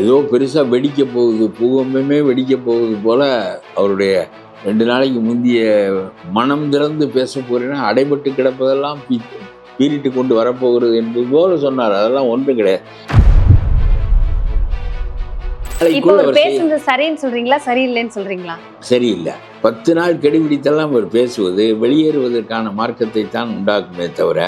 ஏதோ பெருசாக வெடிக்க போகுது பூகம்பமே வெடிக்க போகுது போல அவருடைய ரெண்டு நாளைக்கு முந்திய மனம் திறந்து பேச போறேன்னா அடைபட்டு கிடப்பதெல்லாம் பீ பீறிட்டு கொண்டு வரப்போகிறது என்பது போல சொன்னார். அதெல்லாம் ஒன்றும் கிடையாது. இப்போ பேசுனது சரின்னு சொல்றீங்களா? சரியில்லைன்னு சொல்றீங்களா? சரியில்லை. பத்து நாள் கெடுபிடித்தெல்லாம் அவர் பேசுவது வெளியேறுவதற்கான மார்க்கத்தை தான் உண்டாக்குமே தவிர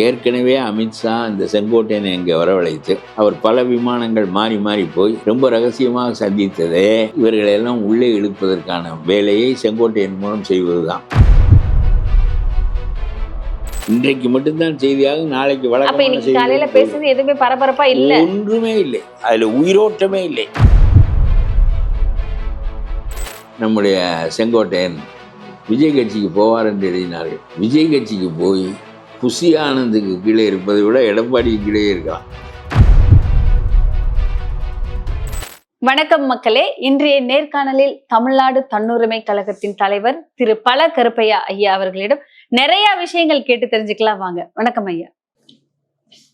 ஏற்கனவே அமித்ஷா இந்த செங்கோட்டையனை இங்கே வரவழைத்து அவர் பல விமானங்கள் மாறி மாறி போய் ரொம்ப ரகசியமாக சந்தித்ததே இவர்களை எல்லாம் உள்ளே இழுப்பதற்கான வேலையை செங்கோட்டையன் மூலம் செய்வதுதான். இன்றைக்கு மட்டும்தான் செய்தியாக நாளைக்கு இன்னைக்கு காலையில பேசுனது எதுவுமே பரபரப்பா இல்ல? ஒன்றுமே இல்லை. அதுல உயிரோட்டமே இல்லை. நம்முடைய செங்கோட்டையன் விஜய் கட்சிக்கு போவார் என்று எழுதினார்கள் விஜய் கட்சிக்கு போய் புசி ஆனந்துக்கு கீழே இருப்பதை விட எடப்பாடிக்கு கீழே இருக்கலாம். வணக்கம் மக்களே. இன்றைய நேர்காணலில் தமிழ்நாடு தன்னுரிமை கழகத்தின் தலைவர் திரு பல கருப்பையா ஐயா அவர்களிடம் நிறைய விஷயங்கள் கேட்டு தெரிஞ்சுக்கலாம் வாங்க. வணக்கம் ஐயா.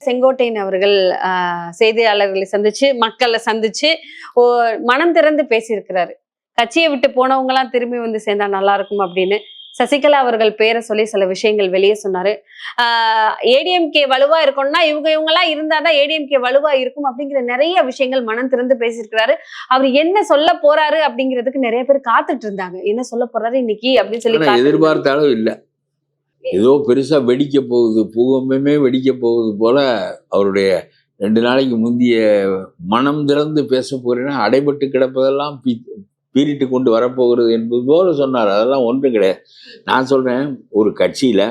செங்கோட்டையன் அவர்கள் ஆஹ், செய்தியாளர்களை சந்திச்சு மக்களை சந்திச்சு ஓ மனம் திறந்து பேசியிருக்கிறாரு. கட்சியை விட்டு போனவங்க எல்லாம் திரும்பி வந்து சேர்ந்தா நல்லா இருக்கும் அப்படின்னு சசிகலா அவர்கள் பேரை சொல்லி சில விஷயங்கள் வெளியே சொன்னாரு. ஏடிஎம்கே வலுவா இருக்கணும்னா இவங்க இவங்க எல்லாம் இருந்தாதான் ஏடிஎம்கே வலுவா இருக்கும் அப்படிங்கிற நிறைய விஷயங்கள் மனம் திறந்து பேசியிருக்கிறாரு. அவர் என்ன சொல்ல போறாரு அப்படிங்கிறதுக்கு நிறைய பேர் காத்துட்டு இருந்தாங்க. என்ன சொல்ல போறாரு இன்னைக்கு அப்படின்னு சொல்லி ஆனா காத்துட்டு எதிர்பார்த்த அளவு இல்லை. ஏதோ பெருசா வெடிக்க போகுது பூகம்பமே வெடிக்க போகுது போல அவருடைய ரெண்டு நாளைக்கு முந்திய மனம் திறந்து பேச போறேன்னா அடைபட்டு கிடப்பதெல்லாம் பீ பீரிட்டு கொண்டு வரப்போகிறது என்பது போல சொன்னார். அதெல்லாம் ஒன்றும் கிடையாது. நான் சொல்றேன் ஒரு கட்சியில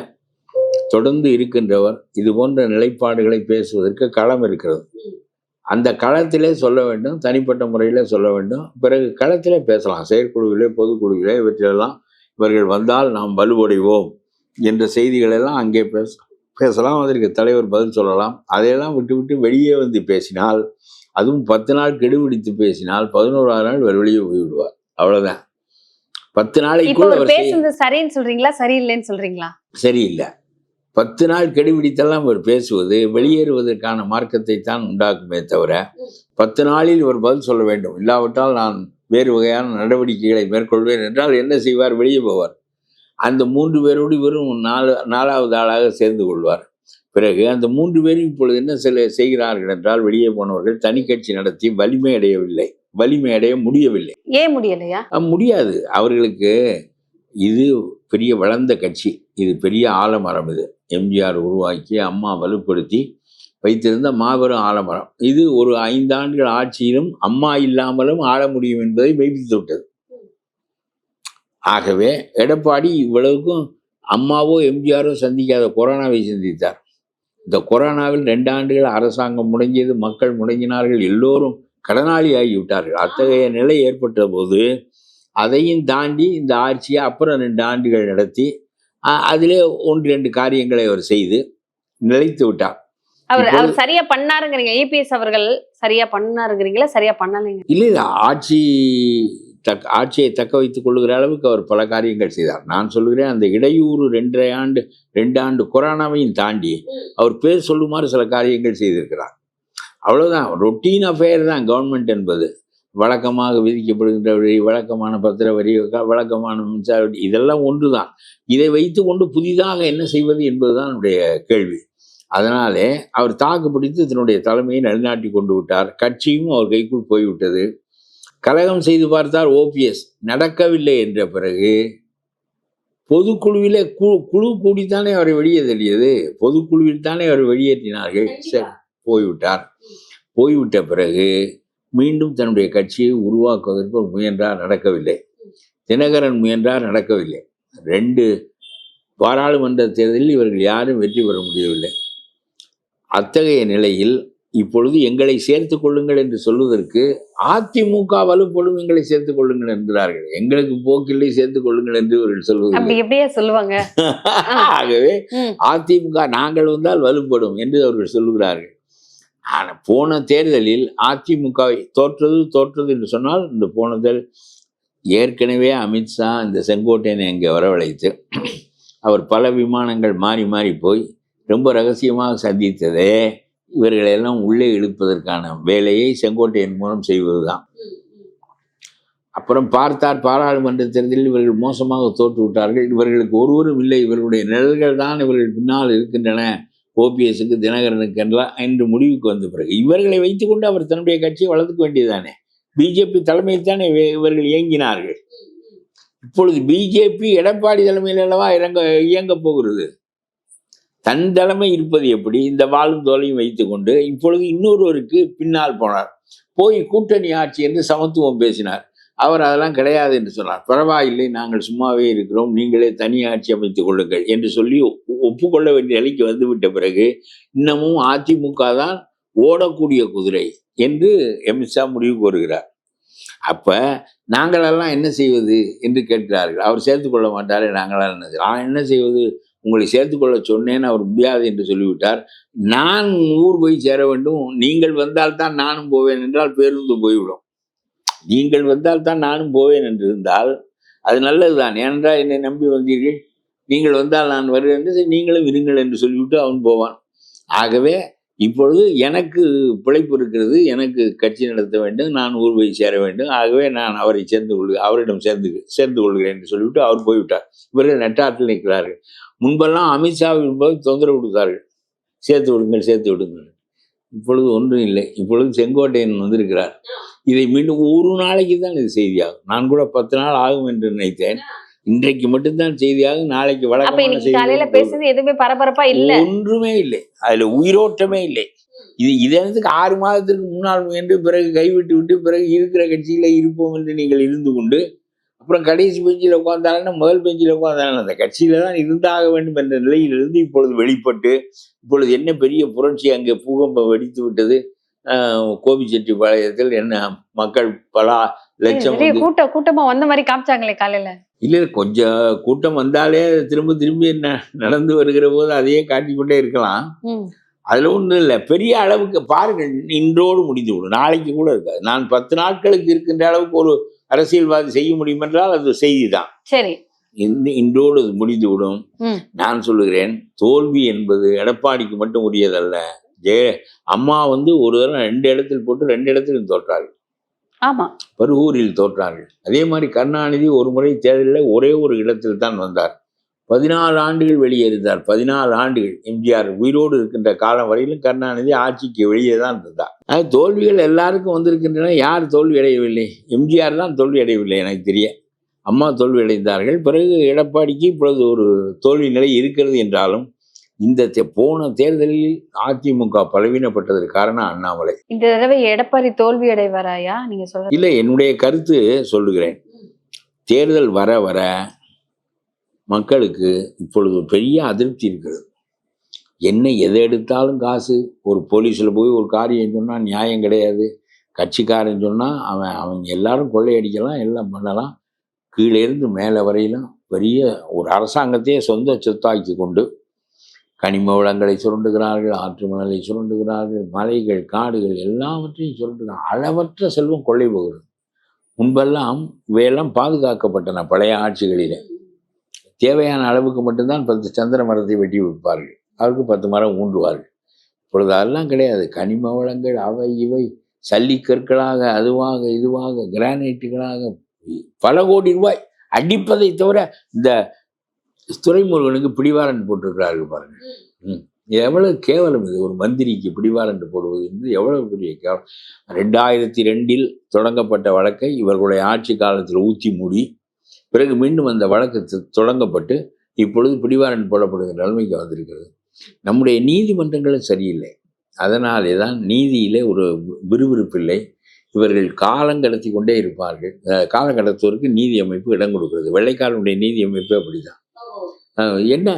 தொடர்ந்து இருக்கின்றவர் இது போன்ற நிலைப்பாடுகளை பேசுவதற்கு களம் இருக்கிறது. அந்த களத்திலே சொல்ல வேண்டும் தனிப்பட்ட முறையில் சொல்ல வேண்டும். பிறகு களத்திலே பேசலாம். செயற்குழுவிலே பொதுக்குழுவிலே இவற்றிலெல்லாம் இவர்கள் வந்தால் நாம் வலுவடைவோம் என்ற செய்திகளெல்லாம் அங்கே பேச பேசலாம். அதற்கு தலைவர் பதில் சொல்லலாம். அதையெல்லாம் விட்டு விட்டு வெளியே வந்து பேசினால் அதுவும் பத்து நாள் கெடுபிடித்து பேசினால் பதினோராறு நாள் வெளியே போய்விடுவார். அவ்வளவுதான். பத்து இப்போ நாளைக்குள் அவர் அவர் செய்ய- பேசுனது சரின்னு சொல்றீங்களா சரியில்லைன்னு சொல்றீங்களா? சரியில்லை. பத்து நாள் கெடுபிடித்தெல்லாம் இவர் பேசுவது வெளியேறுவதற்கான மார்க்கத்தை தான் உண்டாக்குமே தவிர பத்து நாளில் இவர் பதில் சொல்ல வேண்டும். இல்லாவிட்டால் நான் வேறு வகையான நடவடிக்கைகளை மேற்கொள்வேன் என்றால் என்ன செய்வார்? வெளியே போவார். அந்த மூன்று பேரோடு இவரும் நாலு நாலாவது ஆளாக சேர்ந்து கொள்வார். பிறகு அந்த மூன்று பேரும் இப்பொழுது என்ன சில செய்கிறார்கள் என்றால் வெளியே போனவர்கள் தனி கட்சி நடத்தி வலிமை அடையவில்லை. வலிமை அடைய முடியவில்லை. ஏன் முடியலையா? முடியாது. அவர்களுக்கு இது பெரிய வளர்ந்த கட்சி. இது பெரிய ஆலமரம் இது. எம்ஜிஆர் உருவாக்கி அம்மா வலுப்படுத்தி வைத்திருந்த மாபெரும் ஆலமரம். இது ஒரு ஐந்தாண்டுகள் ஆட்சியிலும் அம்மா இல்லாமலும் ஆள முடியும் என்பதை மெய்ப்பித்து விட்டது. ஆகவே எடப்பாடி இவ்வளவுக்கும் அம்மாவோ எம்ஜிஆரோ சந்திக்காத கொரோனாவை சந்தித்தார். இந்த கொரோனாவில் ரெண்டு ஆண்டுகள் அரசாங்கம் முடங்கியது மக்கள் முடங்கினார்கள் எல்லோரும் கடனாளி ஆகிவிட்டார்கள் அத்தகைய நிலை ஏற்பட்ட போது அதையும் தாண்டி இந்த ஆட்சியை அப்புறம் ரெண்டு ஆண்டுகள் நடத்தி அதிலே ஒன்று ரெண்டு காரியங்களை அவர் செய்து நிலைத்து விட்டார். அவர் அவர் சரியா பண்ணாருங்கிறீங்க. ஏபிஎஸ் அவர்கள் சரியா பண்ணாருங்கிறீங்களா? சரியா பண்ணலைங்க? இல்லை இல்லை. ஆட்சி தக் ஆட்சியை தக்க வைத்துக் கொள்ளுகிற அளவுக்கு அவர் பல காரியங்கள் செய்தார். நான் சொல்லுகிறேன் அந்த இடையூறு ரெண்டரை ஆண்டு ரெண்டு ஆண்டு கொரோனாவையும் தாண்டி அவர் பேர் சொல்லுமாறு சில காரியங்கள் செய்திருக்கிறார். அவ்வளவுதான். ரொட்டீன் அஃபேர் தான் கவர்மெண்ட் என்பது. வழக்கமாக விதிக்கப்படுகின்ற வரி வழக்கமான பத்திர வரி வழக்கமான மின்சார வரி இதெல்லாம் ஒன்று தான் இதை வைத்துக்கொண்டு புதிதாக என்ன செய்வது என்பதுதான் என்னுடைய கேள்வி. அதனாலே அவர் தாக்கு பிடித்து தன்னுடைய தலைமையை நிலைநாட்டி கொண்டு விட்டார். கட்சியும் அவர் கைக்குள் போய்விட்டது. கலகம் செய்து பார்த்தார் ஓபிஎஸ் நடக்கவில்லை என்ற பிறகு பொதுக்குழுவிலே குழு குழு கூடித்தானே அவரை வெளியே தள்ளியது. பொதுக்குழுவில் தானே அவர் வெளியேற்றினார்கள். சரி போய்விட்டார். போய்விட்ட பிறகு மீண்டும் தன்னுடைய கட்சியை உருவாக்குவதற்கு முயன்றார் நடக்கவில்லை. தினகரன் முயன்றார் நடக்கவில்லை. ரெண்டு பாராளுமன்ற தேர்தலில் இவர்கள் யாரும் வெற்றி பெற முடியவில்லை. அத்தகைய நிலையில் இப்பொழுது எங்களை சேர்த்துக் கொள்ளுங்கள் என்று சொல்வதற்கு அதிமுக வலுப்படும் எங்களை சேர்த்துக் கொள்ளுங்கள் என்கிறார்கள் எங்களுக்கு போக்கில்லை சேர்த்துக் கொள்ளுங்கள் என்று இவர்கள் எப்படியா சொல்லுவாங்க? ஆகவே. அதிமுக நாங்கள் வந்தால் வலுப்படும் என்று அவர்கள் சொல்லுகிறார்கள். ஆனால் போன தேர்தலில் அதிமுக தோற்றது தோற்றது என்று சொன்னால் இந்த போன தேர்தல் ஏற்கனவே அமித்ஷா இந்த செங்கோட்டையனை இங்கே வரவழைத்து அவர் பல விமானங்கள் மாறி மாறி போய் ரொம்ப ரகசியமாக சந்தித்ததே இவர்களெல்லாம் உள்ளே இழுப்பதற்கான வேலையை செங்கோட்டையன் மூலம் செய்வதுதான். அப்புறம் பார்த்தார் பாராளுமன்ற தேர்தலில் இவர்கள் மோசமாக தோற்று விட்டார்கள் இவர்களுக்கு ஒருவரும் இல்லை இவர்களுடைய நிழல்கள் தான் இவர்கள் பின்னால் இருக்கின்றன. ஓபிஎஸ்க்கு தினகரனுக்கு என்றால் என்று முடிவுக்கு வந்த பிறகு. இவர்களை வைத்துக்கொண்டு அவர் தன்னுடைய கட்சியை வளர்த்துக்க வேண்டியதுதானே? பிஜேபி தலைமையில் இவர்கள் இயங்கினார்கள்? இப்பொழுது பிஜேபி எடப்பாடி தலைமையில் அல்லவா இறங்க இயங்க போகிறது? தன் தலைமை இருப்பது எப்படி? இந்த வாழும் தோலையும் வைத்துக்கொண்டு இப்பொழுது இன்னொருவருக்கு பின்னால் போனார். போய் கூட்டணி ஆட்சி என்று சமத்துவம் பேசினார். அவர் அதெல்லாம் கிடையாது என்று சொன்னார். பரவாயில்லை நாங்கள் சும்மாவே இருக்கிறோம் நீங்களே தனி ஆட்சி அமைத்துக் கொள்ளுங்கள் என்று சொல்லி ஒ- ஒப்புக்கொள்ள வேண்டிய நிலைக்கு வந்துவிட்ட பிறகு இன்னமும் அதிமுக தான் ஓடக்கூடிய குதிரை என்று எம்ஷா முடிவு வருகிறார் அப்ப நாங்களெல்லாம் என்ன செய்வது என்று கேட்கிறார்கள். அவர் சேர்த்து கொள்ள மாட்டாரே நாங்களாம் என்ன நான் என்ன செய்வது? உங்களை சேர்த்துக்கொள்ள சொன்னேன்னு அவர் முடியாது என்று சொல்லிவிட்டார். நான் ஊர் போய் சேர வேண்டும் நீங்கள் வந்தால்தான் நானும் போவேன் என்றால் பேருந்து போய்விடும். நீங்கள் வந்தால் தான் நானும் போவேன் என்று இருந்தால் அது நல்லதுதான். ஏனென்றால் என்னை நம்பி வந்தீர்கள்? நீங்கள் வந்தால் நான் வருவேன் என்று நீங்களும் இருங்கள் என்று சொல்லிவிட்டு அவன் போவான். ஆகவே இப்பொழுது எனக்கு பிழைப்பு இருக்கிறது எனக்கு கட்சி நடத்த வேண்டும் நான் ஊர் போய் சேர வேண்டும். ஆகவே நான் அவரை சேர்ந்து கொள்க அவரிடம் சேர்ந்து சேர்ந்து கொள்கிறேன் என்று சொல்லிவிட்டு அவர் போய்விட்டார். இவர்கள் நெட்டாற்றில் நிற்கிறார்கள். முன்பெல்லாம் அமித்ஷாவின் போது தொந்தரவு கொடுத்தார்கள். சேர்த்து விடுங்கள் சேர்த்து விடுங்கள். இப்பொழுது ஒன்றும் இல்லை. இப்பொழுது செங்கோட்டையன் வந்திருக்கிறார். இதை மீண்டும் ஒரு நாளைக்கு தான் இது செய்தியாகும். நான் கூட பத்து நாள் ஆகும் என்று நினைத்தேன். இன்றைக்கு மட்டும்தான் செய்தியாகும் நாளைக்கு வழக்கமான செய்தி பேசுறது எதுவுமே பரபரப்பா இல்ல? ஒன்றுமே இல்லை. அதுல உயிரோட்டமே இல்லை. இது இதற்கு ஆறு மாதத்திற்கு முன்னால் முயன்று பிறகு கைவிட்டு விட்டு பிறகு இருக்கிற கட்சியில இருப்போம் என்று நீங்கள் இருந்து கொண்டு அப்புறம் கடைசி பெஞ்சில் உட்கார்ந்தாலும் முதல் பெஞ்சில் உட்கார்ந்தாலும் அந்த கட்சியில தான் இருந்தாக வேண்டும் என்ற நிலையிலிருந்து இப்பொழுது வெளிப்பட்டு இப்பொழுது என்ன பெரிய புரட்சி அங்கே பூகம்பம் வெடித்து விட்டது கோபிச்செட்டிப்பாளையத்தில் என்ன மக்கள் பல லட்சம் வந்து கூட்டம் வந்த மாதிரி காமிச்சாங்களே காலையில. இல்லை கொஞ்சம் கூட்டம் வந்தாலே திரும்ப திரும்பி என்ன நடந்து வருகிற போது அதையே காட்டிக்கொண்டே இருக்கலாம். அதுல ஒன்றும் இல்லை. பெரிய அளவுக்கு பாருங்கள் இன்றோடு முடிந்து விடும். நாளைக்கு கூட இருக்காது. நான் பத்து நாட்களுக்கு இருக்கின்ற அளவுக்கு ஒரு அரசியல்வாதி செய்ய முடியும் என்றால் அது செய்தி தான் சரி. இந்த இன்றோடு முடிந்து விடும். நான் சொல்லுகிறேன் தோல்வி என்பது எடப்பாடிக்கு மட்டும் உரியதல்ல. ஜெய அம்மா வந்து ஒரு தடவை ரெண்டு இடத்தில் போட்டு ரெண்டு இடத்திலும் தோற்றார்கள். ஆமா. பருகூரில் தோற்றார்கள். அதே மாதிரி கருணாநிதி ஒரு முறை தேர்தலில் ஒரே ஒரு இடத்தில் தான் வந்தார். பதினாலு ஆண்டுகள் வெளியேறினார். பதினாலு ஆண்டுகள். எம்ஜிஆர் உயிரோடு இருக்கின்ற காலம் வரையிலும் கருணாநிதி ஆட்சிக்கு வெளியே தான் இருந்தார். அது தோல்விகள் எல்லாருக்கும் வந்திருக்கின்றன. யார் தோல்வி அடையவில்லை? எம்ஜிஆர் தான் தோல்வி அடையவில்லை எனக்கு தெரிய. அம்மா தோல்வி அடைந்தார்கள். பிறகு எடப்பாடிக்கு இப்பொழுது ஒரு தோல்வி நிலை இருக்கிறது என்றாலும் இந்த போன தேர்தலில் அதிமுக பலவீனப்பட்டதற்கு காரணம் அண்ணாமலை. இந்த தடவை எடப்பாடி தோல்வி அடைவாராயா நீங்க சொல்ற இல்லை என்னுடைய கருத்து சொல்லுகிறேன். தேர்தல் வர வர மக்களுக்கு இப்பொழுது பெரிய அதிருப்தி இருக்கிறது. என்ன எதை எடுத்தாலும் காசு. ஒரு போலீஸில் போய் ஒரு காரியம் சொன்னால் நியாயம் கிடையாது. கட்சிக்காரன் சொன்னால் அவன் அவங்க எல்லாரும் கொள்ளையடிக்கலாம் எல்லாம் பண்ணலாம். கீழே இருந்து மேலே வரையிலும் பெரிய ஒரு அரசாங்கத்தையே சொந்த சொத்தாக்கி கொண்டு கனிம வளங்களை சுரண்டுகிறார்கள் ஆற்று மணலை சுரண்டுகிறார்கள் மலைகள் காடுகள் எல்லாவற்றையும் சுரண்டுகிறார் அளவற்ற செல்வம் கொள்ளை போகிறது. முன்பெல்லாம் இவையெல்லாம் பாதுகாக்கப்பட்டன பழைய ஆட்சிகளிலே. தேவையான அளவுக்கு மட்டும்தான் பத்து சந்திர மரத்தை வெட்டி வைப்பார்கள். அவருக்கு பத்து மரம் ஊன்றுவார்கள். இப்பொழுது அதெல்லாம் கிடையாது. கனிம வளங்கள் அவை இவை சல்லிக்கற்களாக அதுவாக இதுவாக கிரானைட்டுகளாக பல கோடி ரூபாய் அடிப்பதை தவிர இந்த துறைமுருகனுக்கு பிடிவாரன் போட்டிருக்கிறார்கள் பாருங்க. ம். இது எவ்வளவு கேவலம் இது. ஒரு மந்திரிக்கு பிடிவாரன் போடுவது என்பது எவ்வளவு பெரிய கேவலம். ரெண்டாயிரத்தி ரெண்டில் தொடங்கப்பட்ட வழக்கை இவர்களுடைய ஆட்சி காலத்தில் ஊற்றி மூடி பிறகு மீண்டும் அந்த வழக்கு தொடங்கப்பட்டு இப்பொழுது பிடிவாரன் போடப்படுகிற நிலைமைக்கு வந்திருக்கிறது. நம்முடைய நீதிமன்றங்களும் சரியில்லை. அதனாலே தான் நீதியிலே ஒரு விறுவிறுப்பில்லை இவர்கள் காலம் கடத்தி கொண்டே இருப்பார்கள். காலம் கடத்துவதற்கு நீதி அமைப்பு இடம் கொடுக்கிறது. வெள்ளைக்காரனுடைய நீதி அமைப்பு அப்படிதான். என்ன?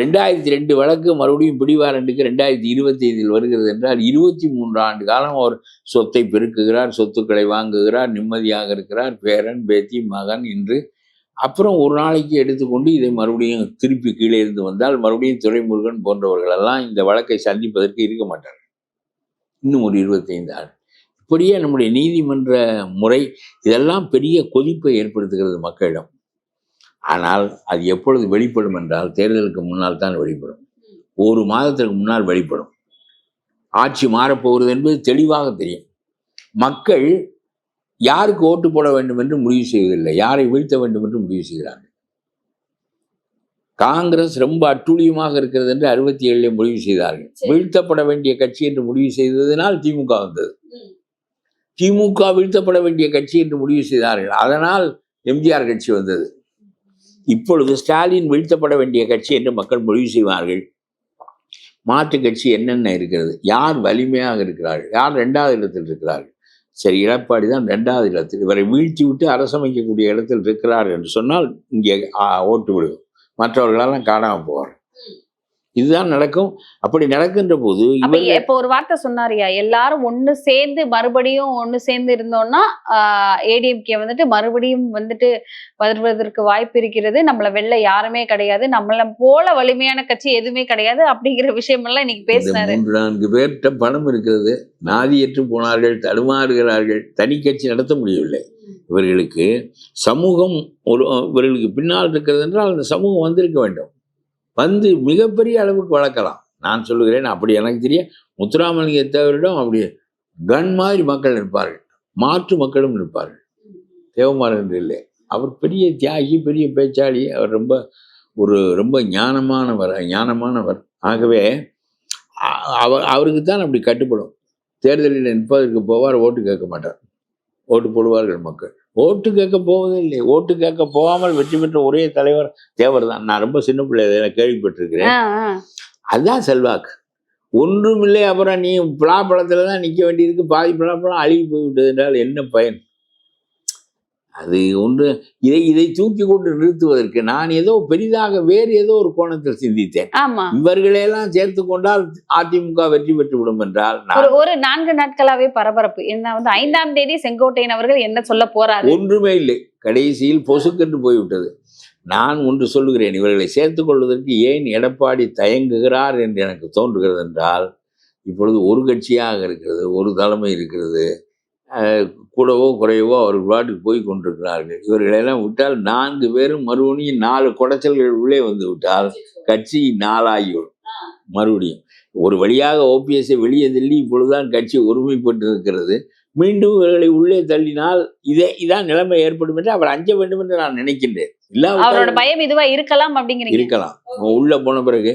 ரெண்டாயிரத்தி ரெண்டு வழக்கு மறுபடியும் பிடிவாரண்டுக்கு ரெண்டாயிரத்தி இருபத்தி ஐந்தில் வருகிறது என்றால் இருபத்தி மூன்று ஆண்டு காலம் அவர் சொத்தை பெருக்குகிறார் சொத்துக்களை வாங்குகிறார் நிம்மதியாக இருக்கிறார் பேரன் பேத்தி மகன் என்று. அப்புறம் ஒரு நாளைக்கு எடுத்துக்கொண்டு இதை மறுபடியும் திருப்பி கீழே இருந்து வந்தால் மறுபடியும் துறைமுருகன் போன்றவர்களெல்லாம் இந்த வழக்கை சந்திப்பதற்கு இருக்க மாட்டார்கள். இன்னும் ஒரு இருபத்தைந்து ஆண்டு. இப்படியே நம்முடைய நீதிமன்ற முறை இதெல்லாம் பெரிய கொதிப்பை ஏற்படுத்துகிறது மக்களிடம். ஆனால் அது எப்பொழுது வெளிப்படும் என்றால் தேர்தலுக்கு முன்னால் தான் வெளிப்படும். ஒரு மாதத்திற்கு முன்னால் வெளிப்படும். ஆட்சி மாறப்போகிறது என்பது தெளிவாக தெரியும். மக்கள் யாருக்கு ஓட்டு போட வேண்டும் என்று முடிவு செய்வதில்லை. யாரை வீழ்த்த வேண்டும் என்று முடிவு செய்கிறார்கள். காங்கிரஸ் ரொம்ப அட்டூழியமாக இருக்கிறது என்று அறுபத்தி ஏழுல முடிவு செய்தார்கள். வீழ்த்தப்பட வேண்டிய கட்சி என்று முடிவு செய்ததினால் திமுக வந்தது. திமுக வீழ்த்தப்பட வேண்டிய கட்சி என்று முடிவு செய்தார்கள். அதனால் எம்ஜிஆர் கட்சி வந்தது. இப்பொழுது ஸ்டாலின் வீழ்த்தப்பட வேண்டிய கட்சி என்று மக்கள் முடிவு செய்வார்கள். மாற்று கட்சி என்னென்ன இருக்கிறது? யார் வலிமையாக இருக்கிறார்கள்? யார் ரெண்டாவது இடத்தில் இருக்கிறார்கள்? சரி எடப்பாடி தான் ரெண்டாவது இடத்தில். இவரை வீழ்த்தி விட்டு அரசமைக்கக்கூடிய இடத்தில் இருக்கிறார் என்று சொன்னால் இங்கே ஓட்டு விடுவோம். மற்றவர்களெல்லாம் காணாமல் போவார் இதுதான் நடக்கும். அப்படி நடக்கின்ற போது இப்ப ஒரு வார்த்தை சொன்னாரியா எல்லாரும் ஒண்ணு சேர்ந்து மறுபடியும் ஒண்ணு சேர்ந்து இருந்தோம்னா ஏடிஎம்கே வந்துட்டு மறுபடியும் வந்துட்டு வருவதற்கு வாய்ப்பு இருக்கிறது. நம்மள வெல்ல யாருமே கிடையாது. நம்மள போல வலிமையான கட்சி எதுவுமே கிடையாது அப்படிங்கிற விஷயம் எல்லாம் இன்னைக்கு பேசினாரு. மூன்று நான்கு பேர்கிட்ட பணம் இருக்கிறது. நாதியற்று போனார்கள் தடுமாறுகிறார்கள். தனி கட்சி நடத்த முடியவில்லை. இவர்களுக்கு சமூகம் ஒரு இவர்களுக்கு பின்னால் இருக்கிறது என்றால் அந்த சமூகம் வந்திருக்க வேண்டும். வந்து மிகப்பெரிய அளவுக்கு வளர்க்கலாம். நான் சொல்லுகிறேன் அப்படி எனக்கு தெரிய முத்துராமலிங்க தேவரிடம் அப்படி கன் மாதிரி மக்கள் நிற்பார்கள் மாற்று மக்களும் நிற்பார்கள் தேவமார் என்று இல்லை. அவர் பெரிய தியாகி பெரிய பேச்சாளி. அவர் ரொம்ப ஒரு ரொம்ப ஞானமானவர் ஞானமானவர். ஆகவே அவர் அவருக்கு தான் அப்படி கட்டுப்படும். தேர்தலில் நிற்பதற்கு போவார் ஓட்டு கேட்க மாட்டார். ஓட்டு போடுவார்கள் மக்கள். ஓட்டு கேட்க போவதே இல்லை ஓட்டு கேட்க போகாமல் வெற்றி பெற்ற ஒரே தலைவர் தேவர் தான். நான் ரொம்ப சின்ன பிள்ளை கேள்விப்பட்டிருக்கிறேன். அதுதான் செல்வாக்கு. ஒன்றுமில்லை அப்புறம் நீ பலாப்பழத்தில் தான் நிற்க வேண்டியதுக்கு பாதி பலாப்பழம் அழுகி போய்விட்டது என்றால் என்ன பயன்? அது ஒன்று. இதை இதை தூக்கி கொண்டு நிறுத்துவதற்கு நான் ஏதோ பெரிதாக வேறு ஏதோ ஒரு கோணத்தில் சிந்தித்தேன். ஆமா. இவர்களையெல்லாம் சேர்த்து கொண்டால் அதிமுக வெற்றி பெற்று விடும் என்றால் ஒரு நான் ஒரு நான்கு நாட்களாவே பரபரப்பு. என்ன வந்து ஐந்தாம் தேதி செங்கோட்டையன் அவர்கள் என்ன சொல்ல போறாரு? ஒன்றுமே இல்லை. கடைசியில் பொசுக்கென்று போய்விட்டது. நான் ஒன்று சொல்லுகிறேன். இவர்களை சேர்த்துக் கொள்வதற்கு ஏன் எடப்பாடி தயங்குகிறார் என்று எனக்கு தோன்றுகிறது என்றால் இப்பொழுது ஒரு கட்சியாக இருக்கிறது ஒரு தலைமை இருக்கிறது கூடவோ குறையவோ அவர்கள் பாட்டுக்கு போய் கொண்டிருக்கிறார்கள். இவர்களெல்லாம் விட்டால் நான்கு பேரும் மறுபடியும் நாலு குடைச்சல்கள் உள்ளே வந்து விட்டால் கட்சி நாளாகிவிடும். மறுபடியும் ஒரு வழியாக ஓபிஎஸ்ஐ வெளியே தள்ளி இப்பொழுதுதான் கட்சி ஒருமைப்பட்டு இருக்கிறது மீண்டும் இவர்களை உள்ளே தள்ளினால் இதே இதான் நிலைமை ஏற்படும் என்று அவர் அஞ்ச வேண்டும் என்று நான் நினைக்கின்றேன். அவரோட இல்லாவிட்டால் பயம் இதுவா இருக்கலாம் அப்படிங்கிறீங்க. இருக்கலாம். உள்ள போன பிறகு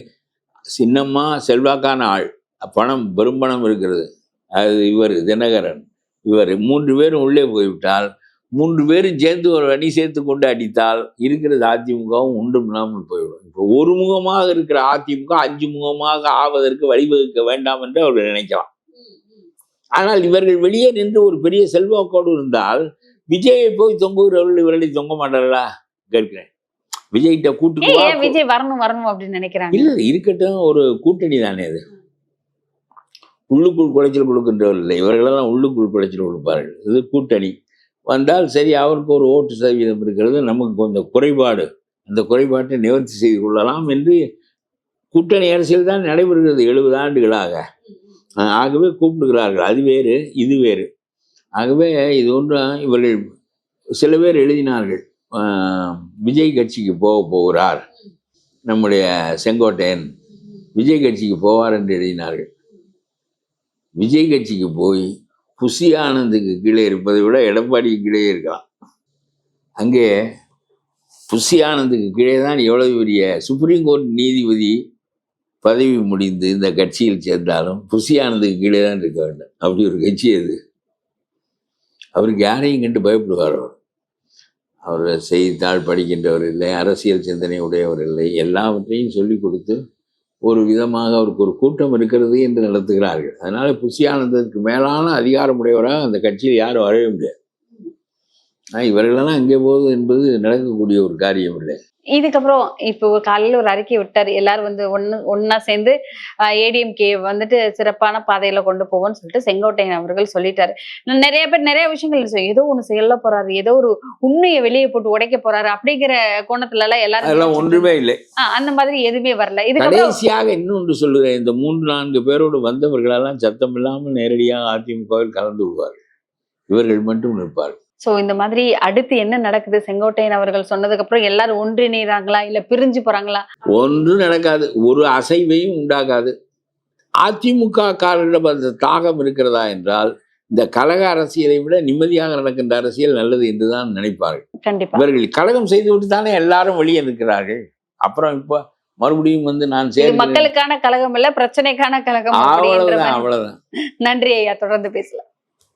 சின்னம்மா செல்வாக்கான ஆள். பணம் பெரும் பணம் இருக்கிறது. அது இவர் தினகரன். இவர் மூன்று பேரும் உள்ளே போய்விட்டால் மூன்று பேரும் சேர்ந்து ஒரு அணி சேர்த்து கொண்டு அடித்தால் இருக்கிறது அதிமுகவும் ஒன்றும் இல்லாமல் போய்விடும். இப்போ ஒரு முகமாக இருக்கிற அதிமுக அஞ்சு முகமாக ஆவதற்கு வழிவகுக்க வேண்டாம் என்று அவர்கள் நினைக்கலாம். ஆனால் இவர்கள் வெளியே நின்று ஒரு பெரிய செல்வாக்கோடு இருந்தால் விஜயை போய் தொங்குகிறவர்கள் இவர்களை தொங்க மாட்டார்களா? கேட்கிறேன். விஜய்கிட்ட ஏன் விஜய் வரணும் வரணும் அப்படின்னு நினைக்கிறாங்க? இல்ல இருக்கட்டும் ஒரு கூட்டணி தானே அது உள்ளுக்குள் குலைச்சல் கொடுக்கின்றவர்கள் இல்லை. இவர்களெல்லாம் உள்ளுக்குள் குலைச்சல் கொடுப்பார்கள். இது கூட்டணி. வந்தால் சரி அவருக்கு ஒரு ஓட்டு சதவீதம் இருக்கிறது. நமக்கு கொஞ்சம் குறைபாடு அந்த குறைபாட்டை நிவர்த்தி செய்து கொள்ளலாம் என்று கூட்டணி அரசியல் தான் நடைபெறுகிறது எழுபது ஆண்டுகளாக. ஆகவே கூப்பிடுகிறார்கள். அது வேறு இது வேறு. ஆகவே இது ஒன்றும் இவர்கள் சில பேர் எழுதினார்கள் விஜய் கட்சிக்கு போக போகிறார் நம்முடைய செங்கோட்டையன். விஜய் கட்சிக்கு போவார் என்று எழுதினார்கள். விஜய் கட்சிக்கு போய் புசி ஆனந்துக்கு கீழே இருப்பதை விட எடப்பாடிக்கு கீழே இருக்கலாம். அங்கே புசி ஆனந்துக்கு கீழே தான் எவ்வளவு பெரிய சுப்ரீம் கோர்ட் நீதிபதி பதவி முடிந்து இந்த கட்சியில் சேர்ந்தாலும் புசி ஆனந்துக்கு கீழே தான் இருக்க வேண்டும். அப்படி ஒரு கட்சி அது. அவருக்கு யாரையும் கண்டு பயப்படுவார் அவர். அவர் செய்தித்தாள் படிக்கின்றவர் இல்லை அரசியல் சிந்தனை உடையவர் இல்லை எல்லாவற்றையும் சொல்லிக் கொடுத்து ஒரு விதமாக அவருக்கு ஒரு கூட்டம் இருக்கிறது என்று நடத்துகிறார்கள் அதனால் புஷியானந்தருக்கு மேலான அதிகாரமுடையவராக அந்த கட்சியில் யாரும் வரவே முடியாது. ஆனால் இவர்களெல்லாம் அங்கே போவது என்பது நடக்கக்கூடிய ஒரு காரியம் இல்லை. இதுக்கப்புறம் இப்போ காலையில ஒரு அறிக்கை விட்டாரு. எல்லாரும் வந்து ஒண்ணு ஒண்ணா சேர்ந்து ஏடிஎம்கே வந்துட்டு சிறப்பான பாதையில கொண்டு போவோம்னு சொல்லிட்டு செங்கோட்டையன் அவர்கள் சொல்லிட்டாரு. நிறைய பேர் நிறைய விஷயங்கள் ஏதோ ஒண்ணு சொல்ல போறாரு. ஏதோ ஒரு உண்மையை வெளியே போட்டு உடைக்க போறாரு. அப்படிங்கிற கோணத்துல எல்லாம் எல்லாரும் ஒன்றுமே இல்லை. அந்த மாதிரி எதுவுமே வரல. இதுக்கப்புறம் கடைசியாக இன்னொன்று சொல்லுகிறேன். இந்த மூன்று நான்கு பேரோடு வந்தவர்களெல்லாம் சத்தம் இல்லாமல் நேரடியாக அதிமுகவில் கலந்து விடுவார்கள். இவர்கள் மட்டும் நிற்பார்கள். சோ இந்த மாதிரி அடுத்து என்ன நடக்குது? செங்கோட்டையன் அவர்கள் சொன்னதுக்கு அப்புறம் எல்லாரும் ஒன்றிணைறாங்களா? இல்ல பிரிஞ்சு போறாங்களா? ஒன்றும் நடக்காது. ஒரு அசைவையும் உண்டாகாது. அதிமுக காரரிடம் அந்த தாகம் இருக்கிறதா என்றால் இந்த கழக அரசியலை விட நிம்மதியாக நடக்கின்ற அரசியல் நல்லது என்றுதான் நினைப்பார்கள். கண்டிப்பா. இவர்கள் கழகம் செய்துவிட்டு தானே எல்லாரும் வெளியே இருக்கிறார்கள் அப்புறம் இப்போ மறுபடியும் வந்து நான் சேர்ந்து மக்களுக்கான கழகம் இல்ல பிரச்சனைக்கான கழகம் அவ்வளவுதான். அவ்வளவுதான். நன்றி ஐயா. தொடர்ந்து பேசலாம்.